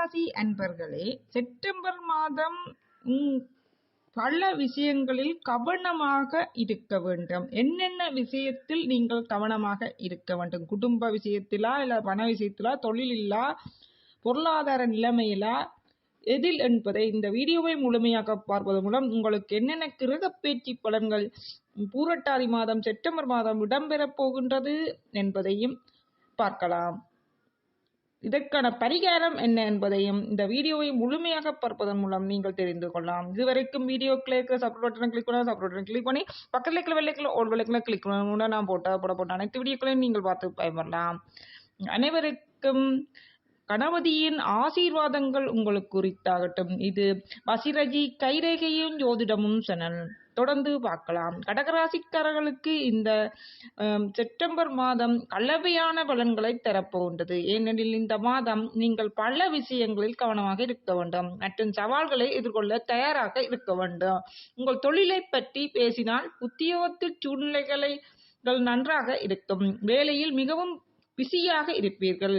ராசி அன்பர்களே செப்டம்பர் மாதம் பல விஷயங்களில் கவனமாக இருக்க வேண்டும். என்னென்ன விஷயத்தில் நீங்கள் கவனமாக இருக்க வேண்டும்? குடும்ப விஷயத்திலா இல்ல பண விஷயத்திலா தொழிலில்லா பொருளாதார நிலைமையிலா எதில் என்பதை இந்த வீடியோவை முழுமையாக பார்ப்பதன் மூலம் உங்களுக்கு என்னென்ன கிரக பேச்சு பலன்கள் பூரட்டாதி மாதம் செப்டம்பர் மாதம் இடம்பெறப் போகின்றது என்பதையும் பார்க்கலாம். இதற்கான பரிகாரம் என்ன என்பதையும் இந்த வீடியோவை முழுமையாக பார்ப்பதன் மூலம் நீங்கள் தெரிந்து கொள்ளலாம். இதுவரைக்கும் வீடியோ கிளிக் சப்ஸ்கிரைப் பட்டனை கிளிக் பண்ணி சப்ஸ்கிரைப் பட்டனை கிளிக் பண்ணி பக்கத்தில் இருக்கிற வெள்ளைக்கில் ஓல் வெள்ளைக்கில் கிளிக் பண்ணணும் நான் போட்ட போட போட்ட அனைத்து வீடியோக்களையும் நீங்கள் பார்த்து பயன்படலாம் அனைவருக்கும் கணபதியின் ஆசீர்வாதங்கள் உங்களுக்கு குறித்தாகட்டும் இது வசிரஜி கைரேகையும் ஜோதிடமும் சேனல். தொடர்ந்து பார்க்கலாம். கடகராசிக்காரர்களுக்கு இந்த செப்டம்பர் மாதம் கலவையான பலன்களை தரப்போன்றது ஏனெனில் இந்த மாதம் நீங்கள் பல விஷயங்களில் கவனமாக இருக்க வேண்டும். மற்றும் சவால்களை எதிர்கொள்ள தயாராக இருக்க வேண்டும். உங்கள் தொழிலை பற்றி பேசினால் உத்தியோகத்தில் சூழ்நிலைகளை நன்றாக இருக்கும். வேலையில் மிகவும் பிஸியாக இருப்பீர்கள்.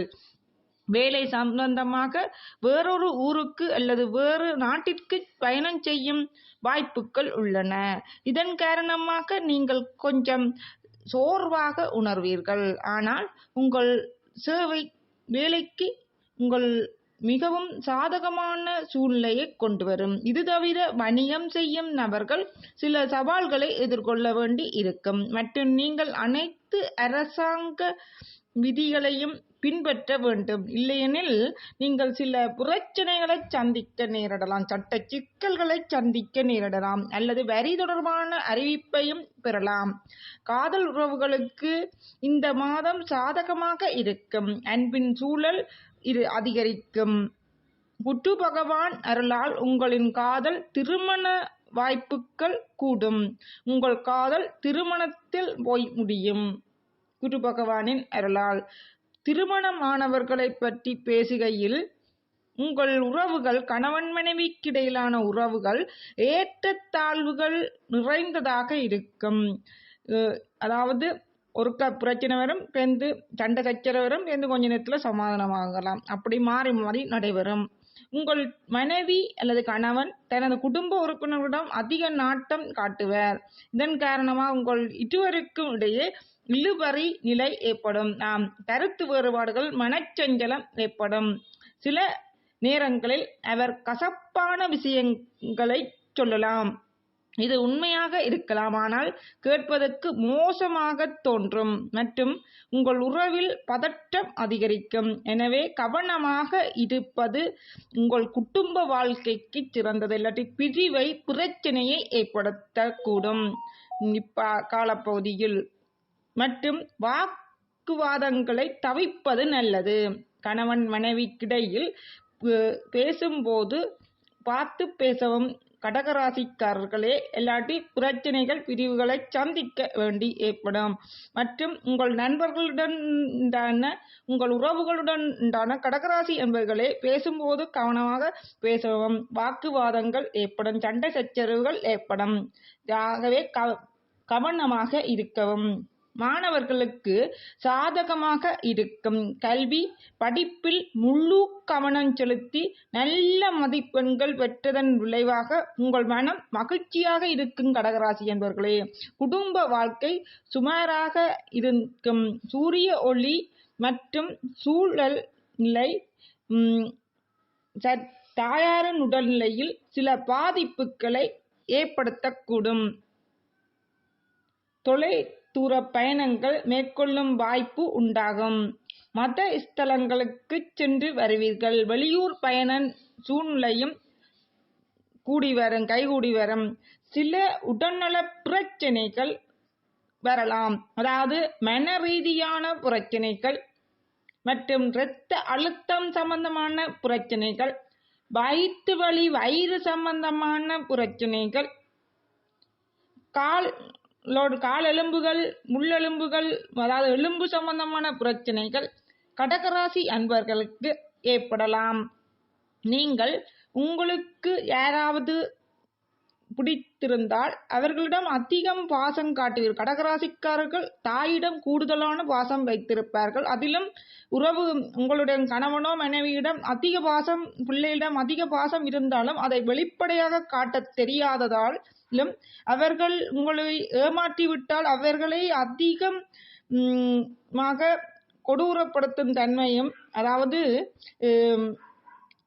வேலை சம்பந்தமாக வேறொரு ஊருக்கு அல்லது வேறு நாட்டிற்கு பயணம் செய்யும் வாய்ப்புகள் உள்ளன. இதன் காரணமாக நீங்கள் கொஞ்சம் சோர்வாக உணர்வீர்கள். ஆனால் உங்கள் சேவை வேலைக்கு உங்கள் மிகவும் சாதகமான சூழ்நிலையை கொண்டு வரும். இது தவிர வணிகம் செய்யும் நபர்கள் சில சவால்களை எதிர்கொள்ள வேண்டி இருக்கும். மற்றும் நீங்கள் அனைத்து அரசாங்க விதிகளையும் பின்பற்ற வேண்டும். இல்லையெனில் நீங்கள் சில பிரச்சனைகளை சந்திக்க நேரிடலாம். சட்ட சிக்கல்களை சந்திக்க நேரிடலாம். அல்லது வரி தொடர்பான அறிவிப்பையும் பெறலாம். காதல் உறவுகளுக்கு இந்த மாதம் சாதகமாக இருக்கும். அன்பின் சூழல் இது அதிகரிக்கும். குட்டு பகவான் அருளால் உங்களின் காதல் திருமண வாய்ப்புகள் கூடும். உங்கள் காதல் திருமணத்தில் போய் முடியும். குரு பகவானின் அருளால். திருமணமானவர்களை பற்றி பேசுகையில் உங்கள் உறவுகள் கணவன் மனைவிக்கிடையிலான உறவுகள் ஏற்றத்தாழ்வுகள் நிறைந்ததாக இருக்கும். அதாவது ஒருக்கா பிரச்சனை வரும் பேருந்து சண்டை சச்சரவு வரும் பேருந்து கொஞ்ச நேரத்தில் சமாதானமாகலாம் அப்படி மாறி மாறி நடைபெறும். உங்கள் மனைவி அல்லது கணவன் தனது குடும்ப உறுப்பினர்களிடம் அதிக நாட்டம் காட்டுவர். இதன் காரணமாக உங்கள் இருவருக்கும் இடையே இழுபறி நிலை ஏற்படும். ஆம் கருத்து வேறுபாடுகள் மனச்சஞ்சலம் ஏற்படும். சில நேரங்களில் அவர் கசப்பான விஷயங்களை சொல்லலாம். இது உண்மையாக இருக்கலாம். ஆனால் கேட்பதற்கு மோசமாக தோன்றும் மற்றும் உங்கள் உறவில் பதட்டம் அதிகரிக்கும். எனவே கவனமாக இருப்பது உங்கள் குடும்ப வாழ்க்கைக்கு சிறந்தது. இல்லாட்டி பிரிவை பிரச்சனையை ஏற்படுத்தக்கூடும். இப்ப காலப்பகுதியில் மற்றும் வாக்குவாதங்களை தவிர்ப்பது நல்லது. கணவன் மனைவிக்கிடையில் பே- பேசும்போது பார்த்து பேசவும். கடகராசிக்காரர்களே இல்லாட்டி பிரச்சனைகள் பிரிவுகளை சந்திக்க வேண்டி ஏற்படும். மற்றும் உங்கள் நண்பர்களுடன் உண்டான உங்கள் உறவுகளுடன் உண்டான கடகராசி என்பவர்களே பேசும்போது கவனமாக பேசவும். வாக்குவாதங்கள் ஏற்படும் சண்டை சச்சரவுகள் ஏற்படும். ஆகவே க கவனமாக இருக்கவும். மாணவர்களுக்கு சாதகமாக இருக்கும். கல்வி படிப்பில் முழு கவனம் செலுத்தி நல்ல மதிப்பெண்கள் பெற்றதன் விளைவாக உங்கள் மனம் மகிழ்ச்சியாக இருக்கும் கடகராசி என்பவர்களே குடும்ப வாழ்க்கை சுமாராக இருக்கும். சூரிய ஒளி மற்றும் சூழல் நிலை சற்- தாயாரின் உடல்நிலையில் சில பாதிப்புகளை ஏற்படுத்தக்கூடும். தொலை தூர பயணங்கள் மேற்கொள்ளும் வாய்ப்பு உண்டாகும். மத ஸ்தலங்களுக்கு சென்று வருவீர்கள். வெளியூர் பயண சூழ்நிலையும் கூடி வரும் கைகூடி வரும். சில உடல்நல பிரச்சனைகள் வரலாம். அதாவது மன ரீதியான பிரச்சனைகள் மற்றும் இரத்த அழுத்தம் சம்பந்தமான பிரச்சனைகள் வயிற்று வலி வயிறு சம்பந்தமான பிரச்சனைகள் கால் லோடு கால் எலும்புகள் முள்ளெலும்புகள் அதாவது எலும்பு சம்பந்தமான பிரச்சனைகள் கடகராசி அன்பர்களுக்கு ஏற்படலாம். நீங்கள் உங்களுக்கு யாராவது பிடித்திருந்தால் அவர்களிடம் அதிகம் பாசம் காட்டுவீர்கள். கடகராசிக்காரர்கள் தாயிடம் கூடுதலான பாசம் வைத்திருப்பார்கள். அதிலும் உறவு உங்களுடைய கணவனோ மனைவியிடம் அதிக பாசம் பிள்ளையிடம் அதிக பாசம் இருந்தாலும் அதை வெளிப்படையாக காட்டத் லும் அவர்கள் உங்களை ஏமாற்றி விட்டால் அவர்களை அதிகம் மாக கொடூரப்படுத்தும் தன்மையும் அதாவது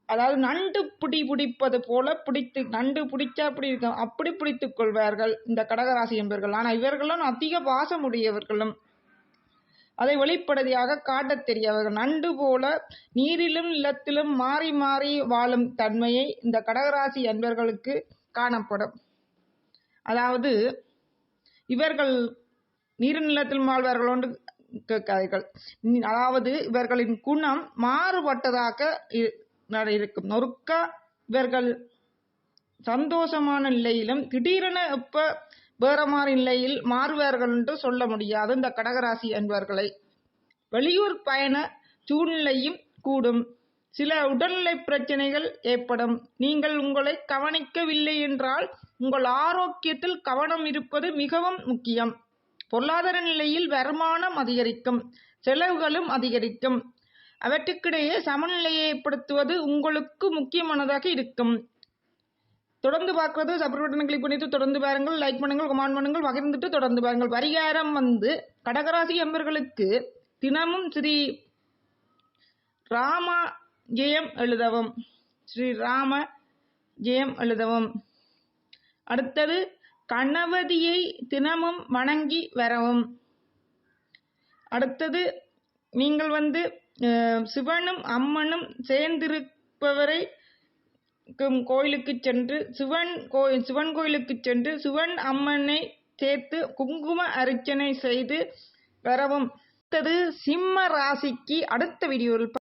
அதாவது நண்டு பிடி பிடிப்பது போல பிடித்து நண்டு பிடிச்சா அப்படி இருக்கும் அப்படி பிடித்துக் கொள்வார்கள் இந்த கடகராசி என்பவர்கள் ஆனால் இவர்களும் அதிக பாசமுடையவர்களும். அதை வெளிப்படையாக காட்டத் தெரியவர்கள் நண்டு போல நீரிலும் நிலத்திலும் மாறி மாறி வாழும் தன்மையை இந்த கடகராசி என்பவர்களுக்கு காணப்படும். அதாவது இவர்கள் நீர் நிலத்தில் வாழ்வார்கள் கேட்காதீர்கள். அதாவது இவர்களின் குணம் மாறுபட்டதாக நட- இருக்கும். நொறுக்க இவர்கள் சந்தோஷமான நிலையிலும் திடீரென எப்ப வேற மாதிரி நிலையில் மாறுவார்கள் என்று சொல்ல முடியாது. இந்த கடகராசி என்பவர்களை. வெளியூர் பயண சூழ்நிலையும் கூடும். சில உடல்நிலை பிரச்சனைகள் ஏற்படும். நீங்கள் உங்களை கவனிக்கவில்லை என்றால் உங்கள் ஆரோக்கியத்தில் கவனம் இருப்பது மிகவும் முக்கியம். பொருளாதார நிலையில் வருமானம் அதிகரிக்கும் செலவுகளும் அதிகரிக்கும். அவற்றுக்கிடையே சமநிலையை ஏற்படுத்துவது உங்களுக்கு முக்கியமானதாக இருக்கும். தொடர்ந்து பார்க்கறது சப்ஸ்கிரைப் பட்டனை கிளிக் பண்ணிட்டு தொடர்ந்து பாருங்கள் லைக் பண்ணுங்கள் கமெண்ட் பண்ணுங்கள் பகிர்ந்துட்டு தொடர்ந்து பாருங்கள். பரிகாரம் வந்து கடகராசி அன்பர்களுக்கு தினமும் ஸ்ரீ ராம ஜெயம் எழுதவும். ஸ்ரீ ராம ஜெயம் எழுதவும். அடுத்தது கணபதியை தினமும் வணங்கி வரவும். அடுத்தது நீங்கள் வந்து சிவனும் அம்மனும் சேர்ந்திருப்பவரை கோயிலுக்கு சென்று சிவன் கோயில் சிவன் கோயிலுக்கு சென்று சிவன் அம்மனை சேர்த்து குங்கும அர்ச்சனை செய்து வரவும். அடுத்தது சிம்ம ராசிக்கு அடுத்த வீடியோவில்